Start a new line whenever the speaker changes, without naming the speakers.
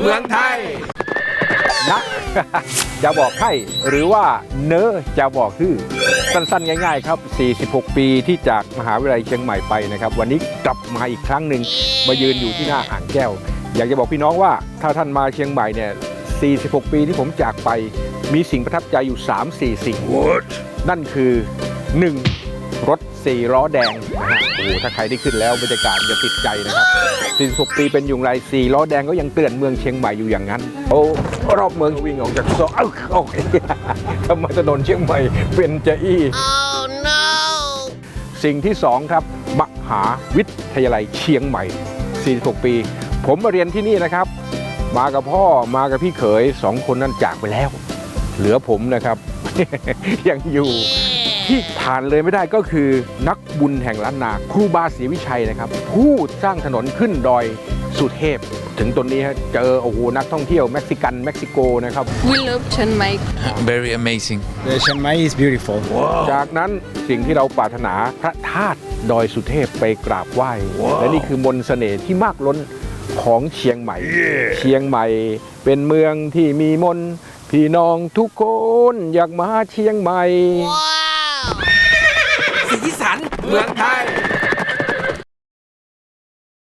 เมืองไทย
นะ จะบอกให้หรือว่าเนอจะบอกคือ สั้นๆ ง่ายๆ ครับ 46 ปีที่จากมหาวิทยาลัยเชียงใหม่ไปนะครับ วันนี้กลับมาอีกครั้งหนึ่งมายืนอยู่ที่หน้าอ่างแก้ว อยากจะบอกพี่น้องว่าถ้าท่านมาเชียงใหม่เนี่ย 46 ปีที่ผมจากไปมีสิ่งประทับใจอยู่ 3-4 สิ่งนั่นคือ 1. รถสี่ล้อแดงนะฮะโอ้โหถ้าใครได้ขึ้นแล้วบรรยากาศจะติดใจนะครับ46ปีเป็นอย่างไรสี่ล้อแดงก็ยังเตือนเมืองเชียงใหม่อยู่อย่างนั้นโอ้รอบเมืองวิ่งออกจากโซเอ้าโอ้ยทำไมถนนเชียงใหม่เป็นจะอี้สิ่งที่สองครับมหาวิทยาลัยเชียงใหม่ 46 ปี ผมมาเรียนที่นี่นะครับ มากับพ่อมากับพี่เขยสองคนนั้นจากไปแล้ว เหลือผมนะครับ ยังอยู่ ที่ผ่านเลยไม่ได้ก็คือนักบุญแห่งล้านนาครูบาศรีวิชัยนะครับ ผู้สร้างถนนขึ้นดอยสุเทพ ถึงตนนี้ฮะเจอโอ้โหนักท่องเที่ยวเม็กซิกันเม็กซิโกนะครับ
We love Chiang Mai.
very amazing
The Chiang Mai is beautiful.
จากนั้นสิ่งที่เราปรารถนาพระธาตุดอยสุเทพไปกราบไหว้ และนี่คือมนต์เสน่ห์ที่มากล้นของเชียงใหม่ เชียงใหม่เป็นเมืองที่มีมนต์พี่น้องทุกคนอยากมาเชียงใหม่
สีสันเมืองไทย